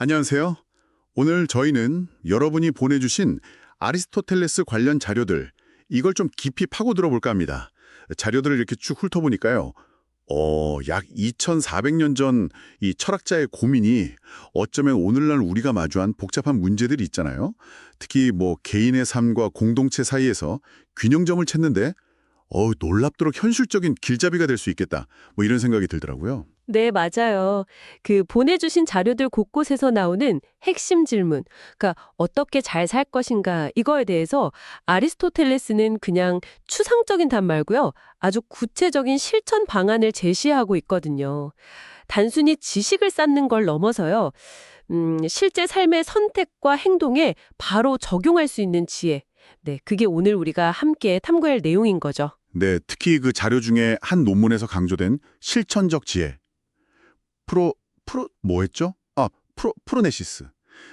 안녕하세요. 오늘 저희는 여러분이 보내주신 아리스토텔레스 관련 자료들, 이걸 좀 깊이 파고 들어 볼까 합니다. 자료들을 이렇게 쭉 훑어보니까요. 어, 약 2400년 전 이 철학자의 고민이 어쩌면 오늘날 우리가 마주한 복잡한 문제들이 있잖아요. 특히 뭐 개인의 삶과 공동체 사이에서 균형점을 찾는데 어 놀랍도록 현실적인 길잡이가 될 수 있겠다. 뭐 이런 생각이 들더라고요. 네, 맞아요. 그 보내주신 자료들 곳곳에서 나오는 핵심 질문, 그러니까 어떻게 잘 살 것인가 이거에 대해서 아리스토텔레스는 그냥 추상적인 답 말고요. 아주 구체적인 실천 방안을 제시하고 있거든요. 단순히 지식을 쌓는 걸 넘어서요. 음, 실제 삶의 선택과 행동에 바로 적용할 수 있는 지혜. 네, 그게 오늘 우리가 함께 탐구할 내용인 거죠. 네, 특히 그 자료 중에 한 논문에서 강조된 실천적 지혜. 프로 프로 뭐였죠? 아, 프로 프로네시스.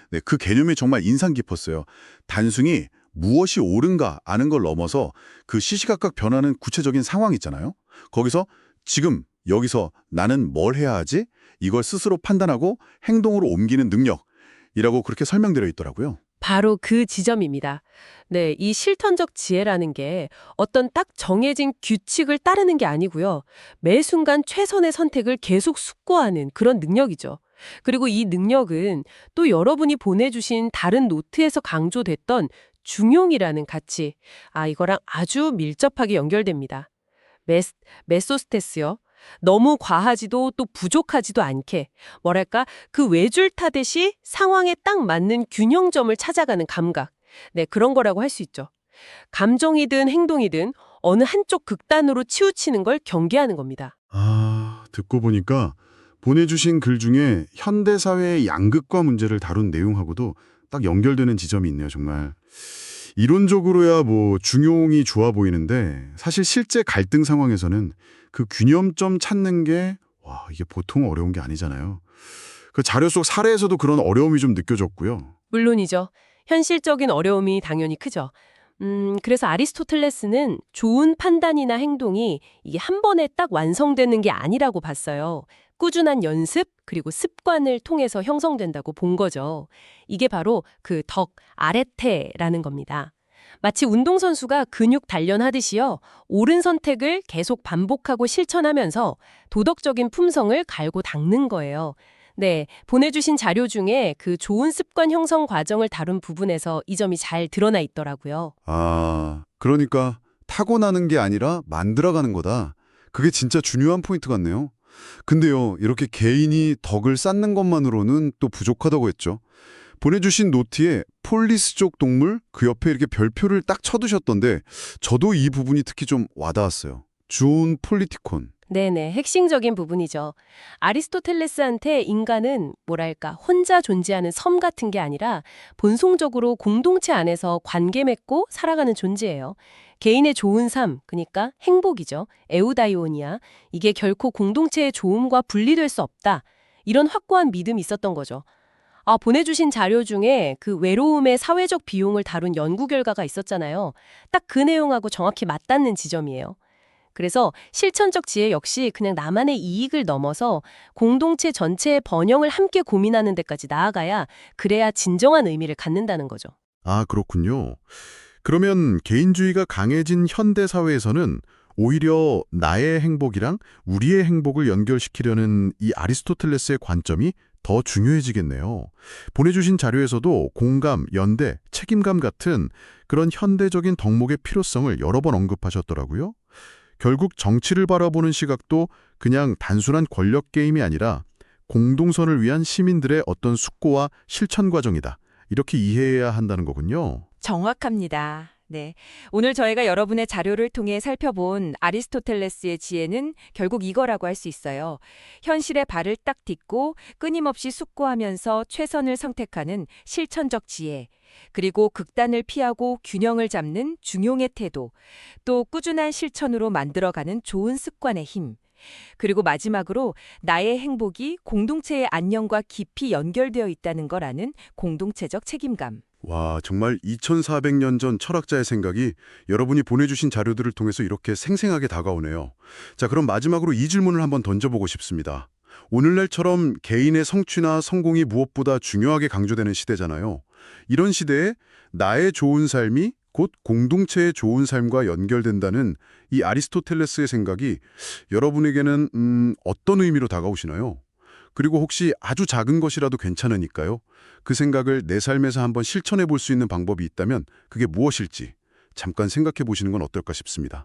네, 그 개념이 정말 인상 깊었어요. 단순히 무엇이 옳은가 아는 걸 넘어서 그 시시각각 변하는 구체적인 상황 있잖아요. 거기서 지금 여기서 나는 뭘 해야 하지? 이걸 스스로 판단하고 행동으로 옮기는 능력이라고 그렇게 설명되어 있더라고요. 바로 그 지점입니다. 네, 이 실천적 지혜라는 게 어떤 딱 정해진 규칙을 따르는 게 아니고요. 매 순간 최선의 선택을 계속 숙고하는 그런 능력이죠. 그리고 이 능력은 또 여러분이 보내주신 다른 노트에서 강조됐던 중용이라는 가치, 아, 이거랑 아주 밀접하게 연결됩니다. 메스, 메소스테스요. 너무 과하지도 또 부족하지도 않게, 뭐랄까, 그 외줄 타듯이 상황에 딱 맞는 균형점을 찾아가는 감각. 네, 그런 거라고 할 수 있죠. 감정이든 행동이든 어느 한쪽 극단으로 치우치는 걸 경계하는 겁니다. 아, 듣고 보니까 보내주신 글 중에 현대사회의 양극화 문제를 다룬 내용하고도 딱 연결되는 지점이 있네요, 정말. 이론적으로야 뭐 중용이 좋아 보이는데 사실 실제 갈등 상황에서는 그 균형점 찾는 게 와, 이게 보통 어려운 게 아니잖아요. 그 자료 속 사례에서도 그런 어려움이 좀 느껴졌고요. 물론이죠. 현실적인 어려움이 당연히 크죠. 음, 그래서 아리스토텔레스는 좋은 판단이나 행동이 이게 한 번에 딱 완성되는 게 아니라고 봤어요. 꾸준한 연습, 그리고 습관을 통해서 형성된다고 본 거죠. 이게 바로 그 덕, 아레테라는 겁니다. 마치 운동선수가 근육 단련하듯이요. 옳은 선택을 계속 반복하고 실천하면서 도덕적인 품성을 갈고 닦는 거예요. 네, 보내주신 자료 중에 그 좋은 습관 형성 과정을 다룬 부분에서 이 점이 잘 드러나 있더라고요. 아, 그러니까 타고나는 게 아니라 만들어가는 거다. 그게 진짜 중요한 포인트 같네요. 근데요, 이렇게 개인이 덕을 쌓는 것만으로는 또 부족하다고 했죠. 보내주신 노트에 폴리스족 동물 그 옆에 이렇게 별표를 딱 쳐두셨던데 저도 이 부분이 특히 좀 와닿았어요. 주온 폴리티콘. 네네, 핵심적인 부분이죠. 아리스토텔레스한테 인간은 뭐랄까 혼자 존재하는 섬 같은 게 아니라 본성적으로 공동체 안에서 관계 맺고 살아가는 존재예요. 개인의 좋은 삶, 그러니까 행복이죠. 에우다이오니아. 이게 결코 공동체의 좋음과 분리될 수 없다. 이런 확고한 믿음이 있었던 거죠. 아, 보내주신 자료 중에 그 외로움의 사회적 비용을 다룬 연구 결과가 있었잖아요. 딱 그 내용하고 정확히 맞닿는 지점이에요. 그래서 실천적 지혜 역시 그냥 나만의 이익을 넘어서 공동체 전체의 번영을 함께 고민하는 데까지 나아가야 그래야 진정한 의미를 갖는다는 거죠. 아, 그렇군요. 그러면 개인주의가 강해진 현대 사회에서는 오히려 나의 행복이랑 우리의 행복을 연결시키려는 이 아리스토텔레스의 관점이 더 중요해지겠네요. 보내주신 자료에서도 공감, 연대, 책임감 같은 그런 현대적인 덕목의 필요성을 여러 번 언급하셨더라고요. 결국 정치를 바라보는 시각도 그냥 단순한 권력 게임이 아니라 공동선을 위한 시민들의 어떤 숙고와 실천 과정이다. 이렇게 이해해야 한다는 거군요. 정확합니다. 네. 오늘 저희가 여러분의 자료를 통해 살펴본 아리스토텔레스의 지혜는 결국 이거라고 할 수 있어요. 현실에 발을 딱 딛고 끊임없이 숙고하면서 최선을 선택하는 실천적 지혜, 그리고 극단을 피하고 균형을 잡는 중용의 태도, 또 꾸준한 실천으로 만들어가는 좋은 습관의 힘, 그리고 마지막으로 나의 행복이 공동체의 안녕과 깊이 연결되어 있다는 걸 아는 공동체적 책임감. 와, 정말 2400년 전 철학자의 생각이 여러분이 보내주신 자료들을 통해서 이렇게 생생하게 다가오네요. 자, 그럼 마지막으로 이 질문을 한번 던져보고 싶습니다. 오늘날처럼 개인의 성취나 성공이 무엇보다 중요하게 강조되는 시대잖아요. 이런 시대에 나의 좋은 삶이 곧 공동체의 좋은 삶과 연결된다는 이 아리스토텔레스의 생각이 여러분에게는 음, 어떤 의미로 다가오시나요? 그리고 혹시 아주 작은 것이라도 괜찮으니까요. 그 생각을 내 삶에서 한번 실천해 볼 수 있는 방법이 있다면 그게 무엇일지 잠깐 생각해 보시는 건 어떨까 싶습니다.